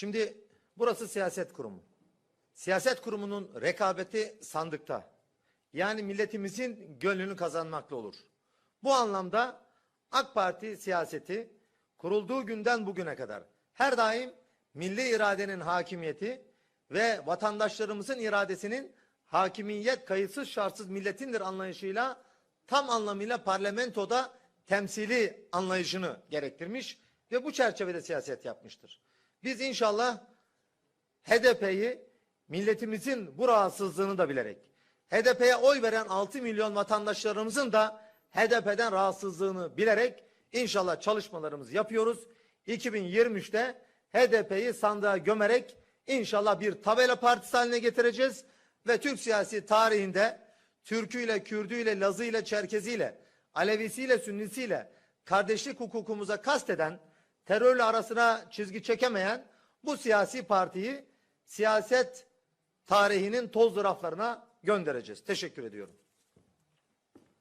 Şimdi burası siyaset kurumu. Siyaset kurumunun rekabeti sandıkta. Yani milletimizin gönlünü kazanmakla olur. Bu anlamda AK Parti siyaseti kurulduğu günden bugüne kadar her daim milli iradenin hakimiyeti ve vatandaşlarımızın iradesinin hakimiyet kayıtsız şartsız milletindir anlayışıyla tam anlamıyla parlamentoda temsili anlayışını gerektirmiş ve bu çerçevede siyaset yapmıştır. Biz inşallah HDP'yi milletimizin bu rahatsızlığını da bilerek HDP'ye oy veren 6 milyon vatandaşlarımızın da HDP'den rahatsızlığını bilerek inşallah çalışmalarımızı yapıyoruz. 2023'te HDP'yi sandığa gömerek inşallah bir tabela partisi haline getireceğiz ve Türk siyasi tarihinde Türküyle, Kürdüyle, Lazıyla, Çerkeziyle, Alevisiyle, Sünnisiyle kardeşlik hukukumuza kasteden, terörle arasına çizgi çekemeyen bu siyasi partiyi siyaset tarihinin toz raflarına göndereceğiz. Teşekkür ediyorum.